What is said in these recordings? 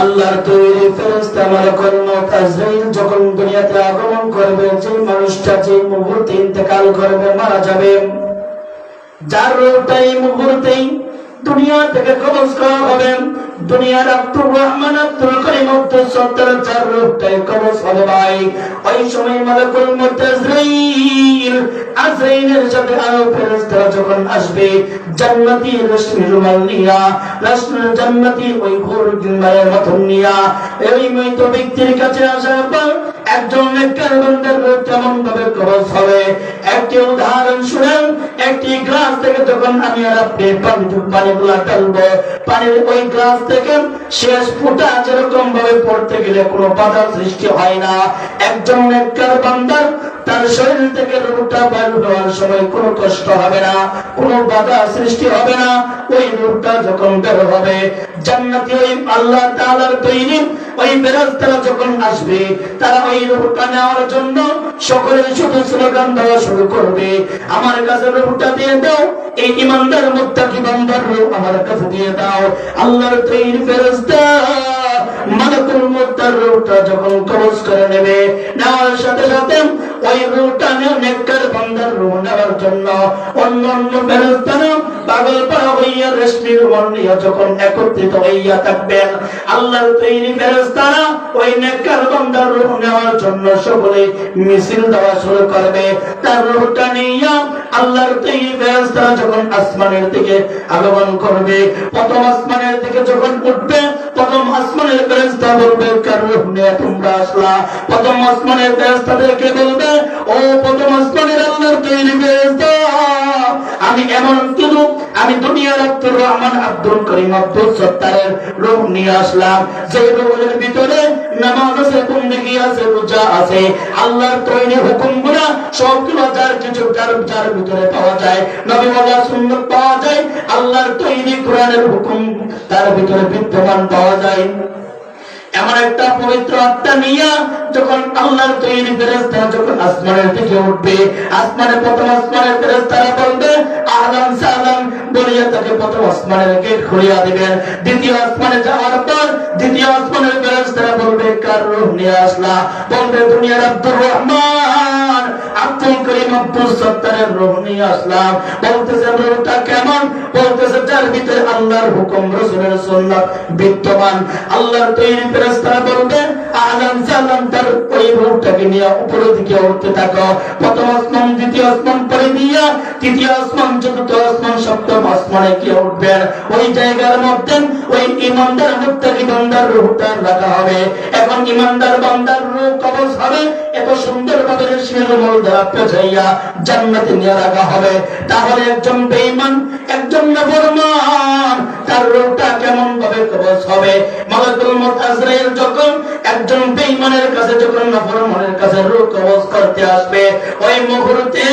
আল্লাহর তৈরি ফেরেশতা মালাকুল মউত আজরাইল যখন দুনিয়াতে আগমন করবে যে মানুষটা যে মুহূর্তে ইন্তেকাল করবে মারা যাবে। যার রূহটা এই মুহূর্তেই দুনিয়া থেকে কবজ করা হবে। দুনিয়ার আব্দুর রহমান, আব্দুল করিম আব্দুল সত্তর চার রূপটাই ভাই। ওই সময় মালাকুল মুতাজরাইল আজরাইলের সাথে আরও ফেরেশতারা যখন আসবে, জান্নাতি রশ্মি রুমাল নিয়া রশ্মি জান্নাতি ওই ঘোর জিন্দায়ের মতন নিয়া, এই মৃত ব্যক্তির কাছে আসার পর একজন ভাবে কবজ হবে। একটি উদাহরণ শুনেন, একটি গ্লাস থেকে যখন আমি আর আপনি পানি ঢালবো পানির ওই গ্লাস থেকে শেষ ফুটা যেরকম ভাবে পড়তে গেলে কোনো বাধা সৃষ্টি হয় না। একজন নেককার বান্দার তার শরীর থেকে রূপটা বের হওয়ার সময় কোনো কষ্ট হবে না, কোনো বাধা সৃষ্টি হবে না। ওই রূপটা যখন বের হবে, জান্নাতি ওই আল্লাহ তাআলার তৈরি ওই ফেরেশতারা যখন আসবে, তারা ওই রূপটা নেওয়ার জন্য সকলে শুধু স্লোগান দেওয়া শুরু করবে। আমার কাছে রূপটা দিয়ে দাও, এই ইমানদার মুত্তাকি বান্দার রূপ আমার কাছে দিয়ে দাও। আল্লাহর তৈরি ফেরেশতা মালাকুল মুত্তার রূপটা যখন কবজ করে নেবে, নেওয়ার সাথে সাথে ওই নিয়ে নেককার বান্দার নেওয়ার জন্য। পাগল হইয়া রেশমির যখন একত্রিত হইয়া থাকবেন তৈরি ওই নেওয়ার জন্য সকলে মিছিল দেওয়া শুরু করবে। তার নিয়ে আল্লাহর তৈরি যখন আসমানের দিকে আগমন করবে, প্রথম আসমানের দিকে যখন উঠবে আসমানের ফেরেশতা বলবে তোমরা আসলা? প্রথম আসমানের ফেরেশতাদেরকে বলবে, ও প্রথম আসমানের আল্লাহর তৈরি ফেরেশতা, আমি এমন শুধু আমি দুনিয়ার আব্দুর রহমান, আব্দুল করিম আব্দুল সত্তারের রূপ নিয়ে আসলাম। যে রূপের ভিতরে নামাজ আছে বন্দেগি আছে, রোজা আছে, আল্লাহর তৈরি হুকুমগুলা সবগুলো যার কিছু যার যার ভিতরে পাওয়া যায়। নবী সুন্নত পাওয়া যায়, আল্লাহর তৈরি কোরআনের হুকুম তার ভিতরে বিদ্যমান পাওয়া যায়। এমন একটা পবিত্র আত্মা নিয়ে যখন আল্লাহর তৈরি ফেরেস্তারা যখন আসমানের দিকে উঠবে প্রথম আসমানের ফেরেস্তারা বলবে আহলান সালাম বলিয়া তাকে প্রথম আসমানের গেট খুলিয়া দিবেন। দ্বিতীয় আসমানে যাওয়ার পর দ্বিতীয় আসমানের বলবে কার রূহ নিয়ে আসলা। বলবে, দুনিয়ার আব্দুর রহমান, আব্দুল করিম আব্দুল সত্তারের রূহ নিয়ে আসলাম। বলতেছে রূহটা কেমন? বলতেছে, যার ভিতরে আল্লাহর হুকুম, রসুলের সুন্নাত বিদ্যমান। আল্লাহর তৈরি ফেরেশতারা বলবে, আলাম সালাম তার ওই রূপটাকে নিয়ে উপরের দিকে উঠতে থাকো। প্রথম আসমান, দ্বিতীয় আসমান পরে দিয়া, তৃতীয় আসমান, চতুর্থ আসমান, সপ্তম আসমানে গিয়ে উঠবেন ওই জায়গার মধ্যে, ওই ইমানদার মুত্তাকি বান্দার রূপটা রাখা হবে। এখন ইমানদার বান্দার রূপ কবজ হবে, এত সুন্দর ভাবে মূল দ্বারা পেছাইয়া জান্নাতে নিয়ে রাখা হবে। তাহলে একজন বেঈমান, একজন নাফরমান, তার রূপটা কেমন ভাবে কবজ হবে? মালাকুল মউত আজরাইল যখন একজন বেঈমানের কাছে যখন নাফরমানের কাছে রূহ কবজ করতে আসবে, ওই মুহূর্তে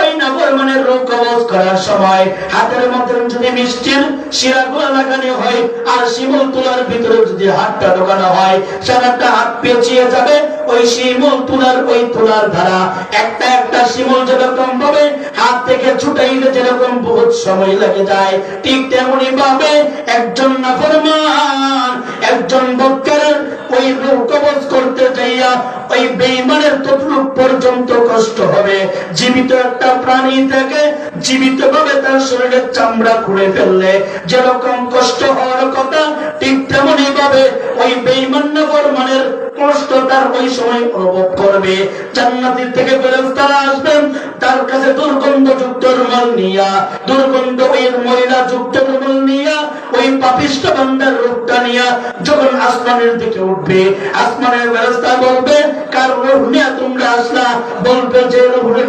ওই নাফরমানের রূহ কবজ করার সময় হাতের মধ্যে যদি মিষ্টির শিরাগুলো লাগানো হয়, আর শিমুল তোলার ভিতরে যদি হাতটা ঢোকানো হয় সারাটা হাত পেঁচিয়ে যাবে ওই শিমুল তুলার ওই তুলার ধারা। একটা একটা শিমুল যেরকম ভাবে হাত থেকে ছুটাইলে যেরকম বহুত সময় লেগে যায়, ঠিক তেমনি ভাবে একজন নাফরমান, একজন বক্কারের ওই রূপ কবজ করতে যাইয়া ওই বেঈমানের ততটুক পর্যন্ত কষ্ট হবে। জীবিত একটা প্রাণী থাকে জীবিত ভাবে তার শরীরের চামড়া খুঁড়ে ফেললে, যেরকম কষ্ট হওয়ার কথা, ঠিক তেমনি ভাবে ওই বেঈমান নাফরমানের কষ্ট তার ওই সময় অনুভব করবে। জান্নাতের থেকে ফেরেশতারা আসবেন, তার কাছে দুর্গন্ধযুক্ত রুমাল নিয়া, দুর্গন্ধ ওই মহিলা যুক্ত রুমাল নিয়া, ওই পাপিষ্ট বান্দার রূপটা নিয়া যখন আসমানের দিকে উঠবে, আসমানের ফেরেশতা বলবে কার নিয়ে তোমরা আসলা, বলবে যে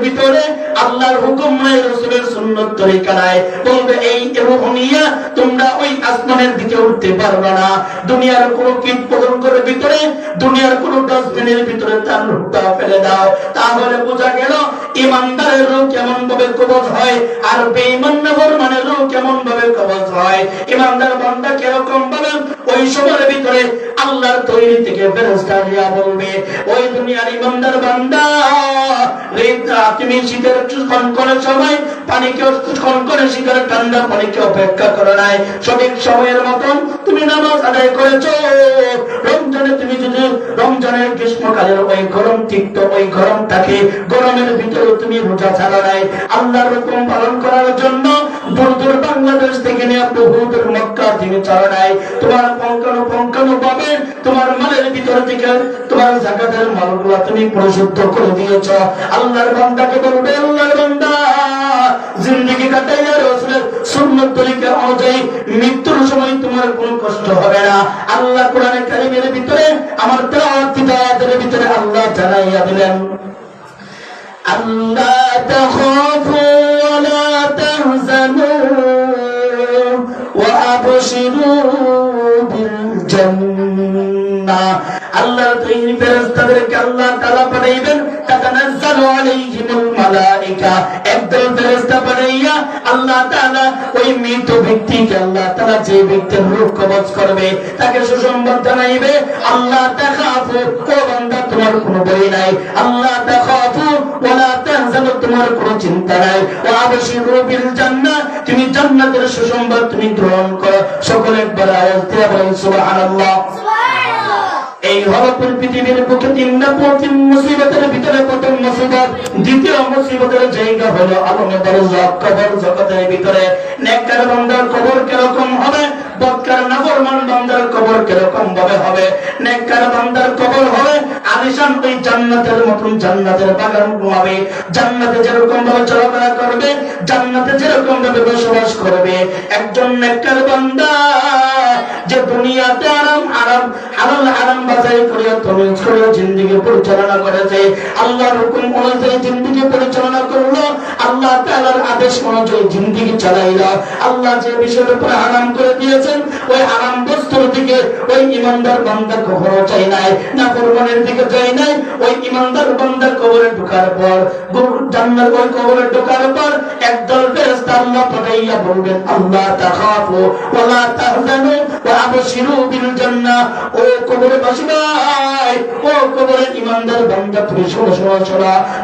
ভিতরে আল্লাহর হুকুম নাই রসুলের সুন্নত তরিকা নাই বলবে, এই নিয়ে তোমরা ওই আসমানের দিকে উঠতে পারবে না। দুনিয়ার কোনো কীট পতঙ্গের ভিতরে, দুনিয়ার কোন ডাস্টবিনের ভিতরে তার ফেলে দাও। তাহলে বোঝা গেল, ইমানদারের রূপ কেমন ভাবে কবজ হয়, আর বেঈমান নাফরমানের কেমন ভাবে কবজ হয়? ইমানদার বান্দা কীরকম ভাবে ওই সময়ের ভিতরে আল্লাহর তৈরি থেকে ফেরেশতা দিয়া বলবে, ওই দুনিয়ার ইমানদার বান্দা তুমি শীতের কনকনের সময় পানিকে কনকনে শীতের ঠান্ডা পানিকে অপেক্ষা করো নাই। সঠিক সময়ের মতন তুমি নামাজ আদায় করেছ। রমজানে তুমি যদি, রমজানের গ্রীষ্মকালের ওই গরম তিক্ত ওই গরমটাকে গরমের ভিতরে তুমি রোজা ছাড়া নাই। আল্লাহর হুকুম পালন করার জন্য দূর বাংলাদেশ থেকে নিয়ে বহু দূর মক্কা ছাড়া নাই তোমার পঙ্কানু পঙ্কানু পাবে তোমার মালের ভিতরে থেকে তোমার জাকাতের মালগুলা তুমি পরিশুদ্ধ করে দিয়েছ। আল্লাহর বান্দাকে বলবে? আল্লাহর বান্দা, জিন্দগি কাটাইয়া রসুলের সুন্নত তরিকা অনুযায়ী মৃত্যুর সময় তোমার কোনো কষ্ট হবে না। আল্লাহ কোরআনে কারিমের ভিতরে, আমার তেলাওয়াত হিদায়াতের ভিতরে আল্লাহ জানাইয়া দিলেন, আল্লাহ তাখাফু তাহজানু وأبشروا بالجنة আল্লাহর তৈরি ফেরেশতাদেরকে আল্লাহ তাআলা পাঠাইবেন তাতানাজ্জালু আলাইহিমুল মালাইকা একদল ফেরেশতা পাঠাইয়া আল্লাহ তাআলা ওই মৃত ব্যক্তিকে আল্লাহ তাআলা যে ব্যক্তির রূহ কবজ করবে তাকে সুসংবাদ জানাইবে আল্লাহ তাখাফু ও বান্দা তোমার কোনো ভয় নাই আল্লাহ তাখাফু ওয়ালা তাহজানু তোমার কোনো চিন্তা নাই। ওয়া আবশিরু বিল জান্নাহ তুমি জান্নাতের সুসংবাদ তুমি গ্রহণ করো। সকলে একবার আওয়াজ দিয়ে বলেন সুবহানাল্লাহ। এই হলো পৃথিবীর বুকে তিন না তিন মুসিবতের ভিতরে প্রথম মুসিবত দ্বিতীয় মুসিবতের জায়গা হলো আলমে কবর জগতের ভিতরে। নেককার বান্দার কবর কীরকম হবে? বদকার নাফরমান বান্দার কবর কীরকম ভাবে হবে? নেককার বান্দার কবর হবে? আলিশান ওই জান্নাতের মতন জান্নাতের বাগান হবে জান্নাতে যেরকম ভাবে চলাফেরা করবে, জান্নাতে যেরকম ভাবে বসবাস করবে, একজন নেককার বান্দা যে দুনিয়াতে আরাম আরাম, হালাল আরাম বাজাই করে তমিজ করে জিন্দিগি পরিচালনা করেছে। আল্লাহর হুকুম অনুযায়ী জিন্দিগি পরিচালনা করল। আল্লাহ তাআলার আদেশ অনুযায়ী জিন্দিগি চালাইলো। আল্লাহ যে বিষয়ের উপর হারাম করে দিয়েছেন, ওই আরাম বস্তুর দিকে ওই ইমানদার বান্দা কখনো চাই নাই। না কোরবানের দিকে যাই নাই, ওই ইমানদার বান্দার কবরে ঢোকার পর জান্নাত ওই কবরে ঢোকার পর, একদল ফেরেশতা আল্লাহ পাঠাইয়া বলবেন, আল্লাহ তাখাফু তাহজানু ওয়া আবশিরু বিল জান্নাহ ও কবরে ও কবরে ইমানদার বান্দা, তুমি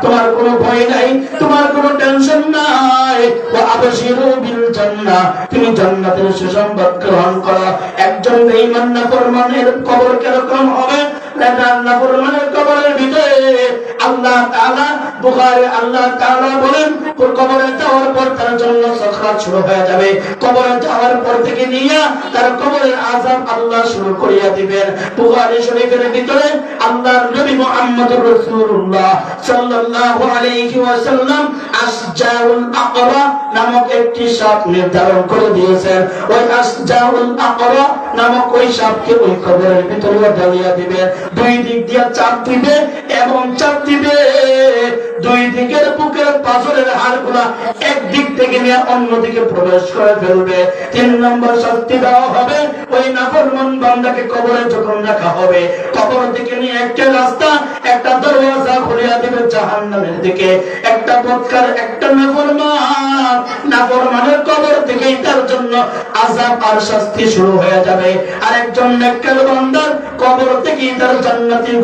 তোমার কোনো ভয় নাই, তোমার কোনো টেনশন নাই। ওয়া আবশিরু বিল জান্নাহ তুমি জান্নাতের সুসংবাদ গ্রহণ করো। একজন বেঈমান নাফরমানের কবর কীরকম হবে? নাফরমানের কবরের ভিতরে আল্লাহ তাআলা, বুখারী আল্লাহ তাআলা বলেন কবরে যাওয়ার পর তার জন্য সাখাত শুরু হয়ে যাবে। কবরে যাওয়ার পর থেকে নিয়ে তার কবরের আযাব আল্লাহ শুরু করিয়া দিবেন। বুখারী শরীফের ভিতরে আল্লাহর নবী মুহাম্মদুর রাসূলুল্লাহ সাল্লাল্লাহু আলাইহি ওয়াসাল্লাম আসজাউল আকরা নামক একটি সাপ নির্ধারণ করে দিয়েছেন। ওই আসজাউল আকরা নামক ওই সাপকে ওই কবরের ভিতরে ঢালিয়া দিবে দুই দিক দিয়ে চাপ দিবে এবং চাপ দিবে, দুই দিকের বুকের পাথরের হাড়গুলা এক দিক থেকে নিয়ে অন্য দিকে প্রবেশ করে ফেলবে। তিন নম্বর শাস্তি দেওয়া হবে, ওই নাফরমান বান্দাকে কবরে যখন রাখা হবে, কবর থেকে নিয়ে একটা রাস্তা, একটা দরওয়াজা খুলিয়া দিবে জাহান্নামের দিকে। একটা বৎকার, একটা নাফরমান। নাফরমানের কবর তার জন্য আযাব আর শাস্তি শুরু হয়ে যাবে। আর একজন নেককার কবর তার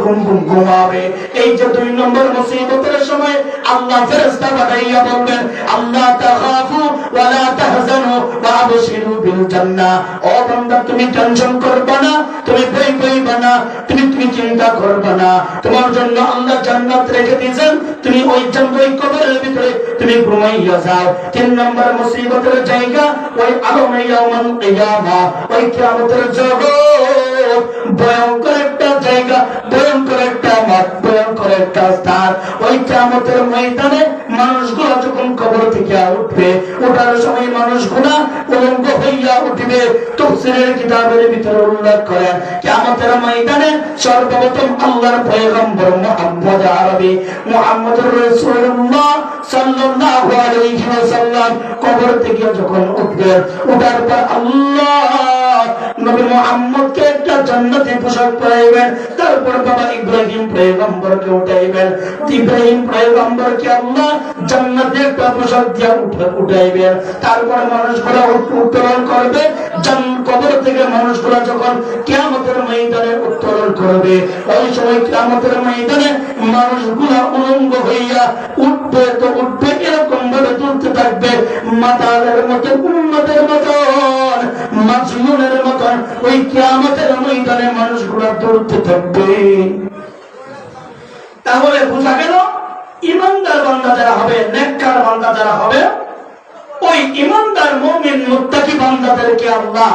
ঘুম ঘুম ঘুমাবে। এই যে দুই নম্বর মুসিবতের সময় আল্লাহ ফেরেশতা পাঠাইয়া বলবেন আল্লাহ তাখাফু ওয়ালা তাহজানু ওয়া আবশিরু বিল জান্নাহ। ও বান্দা, তুমি টেনশন করবে না, তুমি ভয় পাইবে না, তুমি তুমি চিন্তা করবে না। তোমার জন্য আল্লাহ জান্নাত রেখে দিয়েছেন, তুমি ওই জান্নাত কবরের ভিতরে তুমি ঘুমাইয়া যাও। তিন নম্বর মুসিবতের জায়গা ওই আলমে ইয়াউমাল কিয়ামা, ওই কিয়ামতের জগৎ। ভয়ঙ্কর একটা জায়গা, ভয়ঙ্কর একটা মাঠ ভয়ঙ্কর একটা স্থান। ওই কিয়ামতের ময়দানে মানুষগুলো যখন কবর থেকে উঠবে, ওঠার সময় মানুষগুলা হইয়া কিতাবের ভিতরে উল্লেখ ময়দানে সর্বপ্রথম আল্লাহর পয়গম্বর আরবি সাল্লাল্লাহু আলাইহি ওয়াসাল্লাম কবর থেকে যখন উঠবে ওঠার পর আল্লাহ নবী মুহাম্মদকে একটা জান্নাতি পোশাক পরাইবেন, তারপর বাবা ইব্রাহিম পয়গম্বরকে উঠাইবেন। ইব্রাহিম পয়গম্বরকে আল্লাহ জান্নাতে একটা পোশাক দিয়ে উঠাইবেন। তারপর মানুষগুলো উত্তোলন করবে। কবর থেকে মানুষ মানুষগুলা যখন কিয়ামতের ময়দানে উত্তোলন করবে, ওই সময় কিয়ামতের ময়দানে মানুষগুলা উলঙ্গ হইয়া উঠবে তো উঠবে তুলতে থাকবে, মাতালের মতন উন্মতের মতন মাজলুনের মতন ওই কিয়ামতের ময়দানে মানুষগুলা দৌড়তে থাকবে। তাহলে বোঝা গেল, ইমানদার বান্দা যারা হবে, নেককার বান্দা যারা হবে, ওই ইমানদার মুমিন মুত্তাকি বান্দাদেরকে আল্লাহ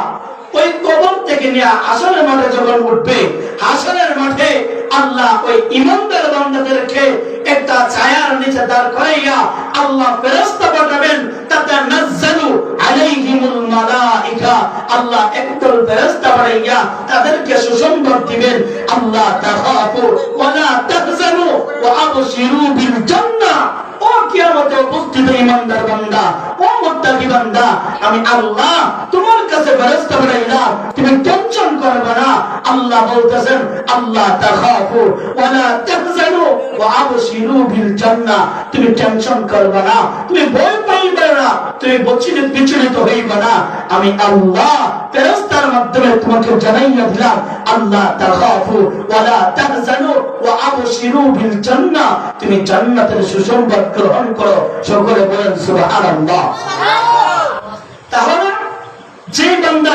ওই কবর থেকে নিয়ে আসরের মাঠে যখন উঠবে হাসরের মাঠে আল্লাহ ওই ইমানদার বান্দাদেরকে একটা ছায়ার নিচে দাঁড় করাইয়া আল্লাহ ফেরেশতা পাঠাবেন, তাতে নাজ্জালু আলাইহিমুল মালাইকা। আল্লাহ একদল ফেরেশতা পাঠাইয়া তাদেরকে সুসংবাদ দিবেন, আল্লাহ তাখাফু ওয়া লা তাহজানু ওয়া আবশিরু বিল জান্নাহ ও কিয়ামতে উপস্থিত ইমানদার বান্দা, ও মুত্তাকি বান্দা, আমি আল্লাহ তোমার কাছে ফেরেশতা পাঠাইলাম তুমি টেনশন করবে না। আল্লাহ বলতেছেন আল্লাহ তাখাফু ওয়া লা তাহজানু ওয়া আবশিরু বিল জান্নাহ। তুমি টেনশন করবে না তুমি ভয় পাইবে না তুমি বিচলিত হইবে না। আমি আল্লাহ ফেরেশতার মাধ্যমে তোমাকে জানাইয়া দিলাম আল্লাহ তাখাফু ওয়া লা তাহজানু ওয়া আবশিরু বিল জান্নাহ। তুমি জান্নাতের সুসংবাদ গ্রহণ করো সকলে বলেন সুবহানাল্লাহ। তাহলে যে বান্দা